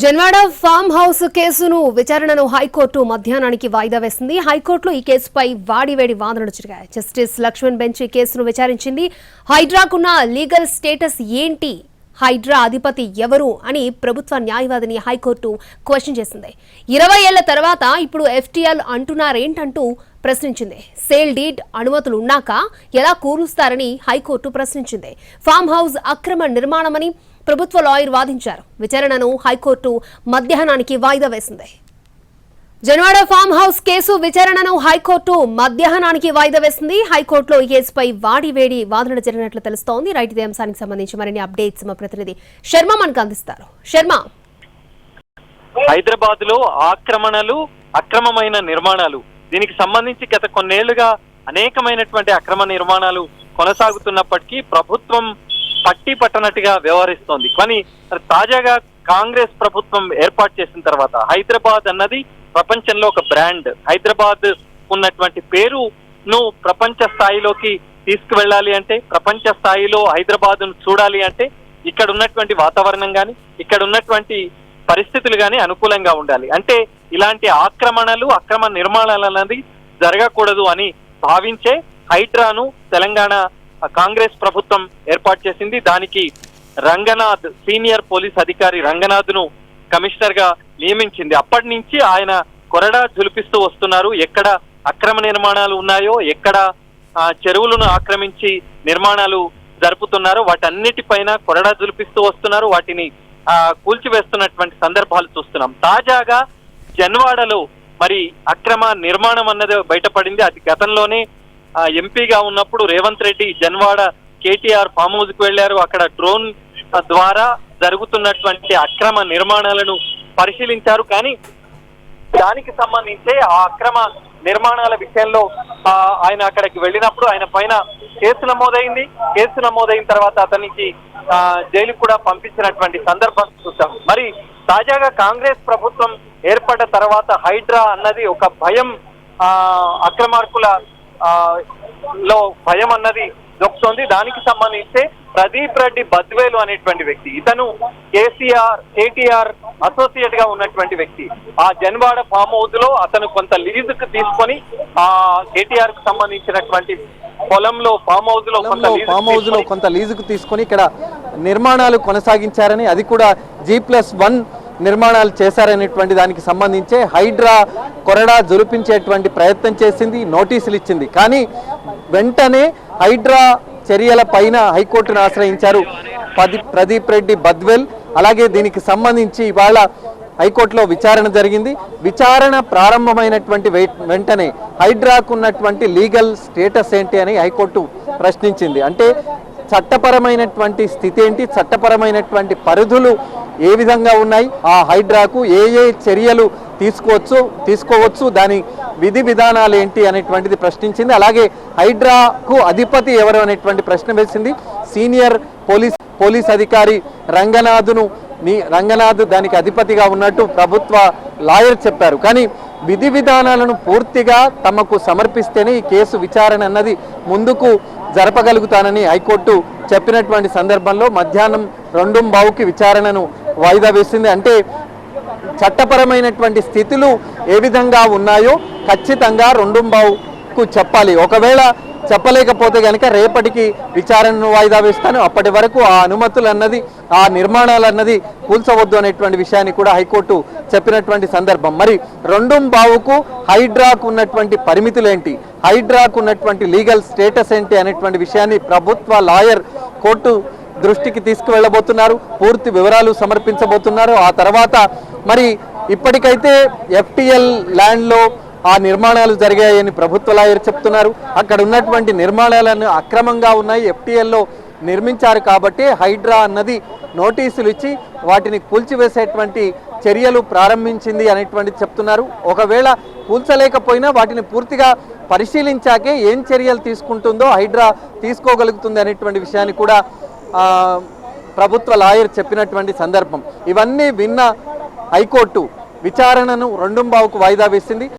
Janwada farm house కేసును విచారణను high court మధ్యాహ్నానికి వాయిదా వేసింది. హైకోర్టులో ఈ కేసుపై వాడివేడి వాదనలు జరిగాయి జస్టిస్ లక్ష్మణ్ బెంచ్ ఈ కేసును విచారించింది. హైడ్రాకున్న లీగల్ స్టేటస్ ఏంటి? హైడ్రా అధిపతి ఎవరు అని ప్రభుత్వ న్యాయవాదిని హైకోర్టు క్వశ్చన్ చేసింది. ఇరవై ఏళ్ళ తర్వాత ఇప్పుడు ఎఫ్టీఎల్ అంటున్నారేంటంటూ ప్రశ్నించింది. సేల్ డీడ్ అనుమతులు ఉన్నాక ఎలా కూరుస్తారని హైకోర్టు ప్రశ్నించింది. ఫామ్ హౌస్ అక్రమ నిర్మాణమని ప్రభుత్వ లాయర్ వాదించారు. విచారణను హైకోర్టు మధ్యాహ్నానికి వాయిదా వేసింది. జనవాడ ఫామ్ హౌస్ కేసు విచారణను హైకోర్టు మధ్యాహ్నానికి వాయిదా వేసింది. హైకోర్టులో ఈ కేసుపై వాడి వేడి వాదనలు జరిగినట్లు తెలుస్తోంది. రైట్ ఇదే అంశానికి సంబంధించి మరిన్ని అప్డేట్స్ మా ప్రతినిధి శర్మ మనకు అందిస్తారు. శర్మ. హైదరాబాద్లో ఆక్రమణలు అక్రమమైన నిర్మాణాలు. దీనికి సంబంధించి గత కొన్నేళ్ళుగా అనేకమైనటువంటి అక్రమ నిర్మాణాలు కొనసాగుతున్నప్పటికీ ప్రభుత్వం పట్టి పట్టనట్టుగా వ్యవహరిస్తోంది. కానీ తాజాగా కాంగ్రెస్ ప్రభుత్వం ఏర్పాటు చేసిన తర్వాత హైదరాబాద్ అన్నది ప్రపంచంలో ఒక బ్రాండ్. హైదరాబాద్ ఉన్నటువంటి పేరును ప్రపంచ స్థాయిలోకి తీసుకువెళ్ళాలి అంటే ప్రపంచ స్థాయిలో హైదరాబాద్ చూడాలి అంటే ఇక్కడ ఉన్నటువంటి వాతావరణం కానీ ఇక్కడ ఉన్నటువంటి పరిస్థితులు కానీ అనుకూలంగా ఉండాలి. అంటే ఇలాంటి ఆక్రమణలు అక్రమ నిర్మాణాలు అనేది జరగకూడదు అని భావించే హైడ్రాను తెలంగాణ కాంగ్రెస్ ప్రభుత్వం ఏర్పాటు చేసింది. దానికి రంగనాథ్ సీనియర్ పోలీస్ అధికారి రంగనాథ్ను కమిషనర్గా నియమించింది. అప్పటి నుంచి ఆయన కొరడా జులిపిస్తూ వస్తున్నారు. ఎక్కడ అక్రమ నిర్మాణాలు ఉన్నాయో ఎక్కడ ఆ, చెరువులను ఆక్రమించి నిర్మాణాలు జరుపుతున్నారో వాటన్నిటిపైన కొరడా జులిపిస్తూ వస్తున్నారు. వాటిని కూల్చివేస్తున్నటువంటి సందర్భాలు చూస్తున్నాం. తాజాగా జన్వాడలో మరి అక్రమ నిర్మాణం అన్నది బయటపడింది. అది గతంలోనే ఎంపీగా ఉన్నప్పుడు రేవంత్ రెడ్డి జన్వాడ కేటీఆర్ ఫామ్ హౌస్కు వెళ్ళారు అక్కడ డ్రోన్ ద్వారా జరుగుతున్నటువంటి అక్రమ నిర్మాణాలను పరిశీలించారు. కానీ దానికి సంబంధించి ఆ అక్రమ నిర్మాణాల విషయంలో ఆయన అక్కడికి వెళ్ళినప్పుడు ఆయన పైన కేసు నమోదైంది. కేసు నమోదైన తర్వాత అతనికి జైలుకు కూడా పంపించినటువంటి సందర్భం చూసాం మరి తాజాగా కాంగ్రెస్ ప్రభుత్వం ఏర్పడ్డ తర్వాత హైడ్రా అన్నది ఒక భయం ఆ, అక్రమార్కుల ఆ, లో భయం అన్నది దొక్కుతోంది. దానికి సంబంధించి ప్రదీప్ రెడ్డి బద్వేలు అనేటువంటి వ్యక్తి ఇతను కేసీఆర్ కేటీఆర్ అసోసియేట్గా ఉన్నటువంటి వ్యక్తి. ఆ జన్వాడ ఫామ్ హౌస్లో అతను కొంత లీజుకు తీసుకొని ఆ కేటీఆర్కు సంబంధించినటువంటి పొలంలో ఫామ్ హౌస్లో కొంత ఫామ్ హౌస్లో కొంత లీజుకు తీసుకొని ఇక్కడ నిర్మాణాలు కొనసాగించారని అది కూడా జీ ప్లస్ వన్ నిర్మాణాలు చేశారనేటువంటి దానికి సంబంధించే హైడ్రా కొరడా జులిపించేటువంటి ప్రయత్నం చేసింది నోటీసులు ఇచ్చింది. కానీ వెంటనే హైడ్రా చర్యల పైన హైకోర్టును ఆశ్రయించారు పది ప్రదీప్ రెడ్డి బద్వెల్. అలాగే దీనికి సంబంధించి ఇవాళ హైకోర్టులో విచారణ జరిగింది. విచారణ ప్రారంభమైనటువంటి వెంటనే హైడ్రాకు ఉన్నటువంటి లీగల్ స్టేటస్ ఏంటి అని హైకోర్టు ప్రశ్నించింది. అంటే చట్టపరమైనటువంటి స్థితి ఏంటి? చట్టపరమైనటువంటి పరిధులు ఏ విధంగా ఉన్నాయి? ఆ హైడ్రాకు ఏ ఏ చర్యలు తీసుకోవచ్చు తీసుకోవచ్చు? దాని విధి విధానాలు ఏంటి అనేటువంటిది ప్రశ్నించింది. అలాగే హైడ్రాకు అధిపతి ఎవరు అనేటువంటి ప్రశ్న వేసింది. సీనియర్ పోలీస్ పోలీస్ అధికారి రంగనాథును నీ రంగనాథ్ దానికి అధిపతిగా ఉన్నట్టు ప్రభుత్వ లాయర్ చెప్పారు. కానీ విధి విధానాలను పూర్తిగా తమకు సమర్పిస్తేనే ఈ కేసు విచారణ అన్నది ముందుకు జరపగలుగుతానని హైకోర్టు చెప్పినటువంటి సందర్భంలో మధ్యాహ్నం రెండు బావుకి విచారణను వాయిదా వేసింది. అంటే చట్టపరమైనటువంటి స్థితులు ఏ విధంగా ఉన్నాయో ఖచ్చితంగా రెండుంబావుకు చెప్పాలి. ఒకవేళ చెప్పలేకపోతే కనుక రేపటికి విచారణను వాయిదా వేస్తాను. అప్పటి వరకు ఆ అనుమతులు అన్నది ఆ నిర్మాణాలు అన్నది కూల్చవద్దు అనేటువంటి విషయాన్ని కూడా హైకోర్టు చెప్పినటువంటి సందర్భం. మరి రెండుం బావుకు హైడ్రాకు ఉన్నటువంటి పరిమితులు ఏంటి? హైడ్రాకు ఉన్నటువంటి లీగల్ స్టేటస్ ఏంటి అనేటువంటి విషయాన్ని ప్రభుత్వ లాయర్ కోర్టు దృష్టికి తీసుకువెళ్ళబోతున్నారు పూర్తి వివరాలు సమర్పించబోతున్నారు. ఆ తర్వాత మరి ఇప్పటికైతే ఎఫ్టిఎల్ ల్యాండ్లో ఆ నిర్మాణాలు జరిగాయని ప్రభుత్వ లాయర్ చెప్తున్నారు. అక్కడ ఉన్నటువంటి నిర్మాణాలను అక్రమంగా ఉన్నాయి ఎఫ్టిఎల్లో నిర్మించారు కాబట్టి హైడ్రా అన్నది నోటీసులు ఇచ్చి వాటిని కూల్చివేసేటువంటి చర్యలు ప్రారంభించింది అనేటువంటిది చెప్తున్నారు. ఒకవేళ కూల్చలేకపోయినా వాటిని పూర్తిగా పరిశీలించాకే ఏం చర్యలు తీసుకుంటుందో హైడ్రా తీసుకోగలుగుతుంది అనేటువంటి విషయాన్ని కూడా ప్రభుత్వ లాయర్ చెప్పినటువంటి సందర్భం. ఇవన్నీ విన్న హైకోర్టు విచారణను రెండుంబావుకు వాయిదా వేసింది.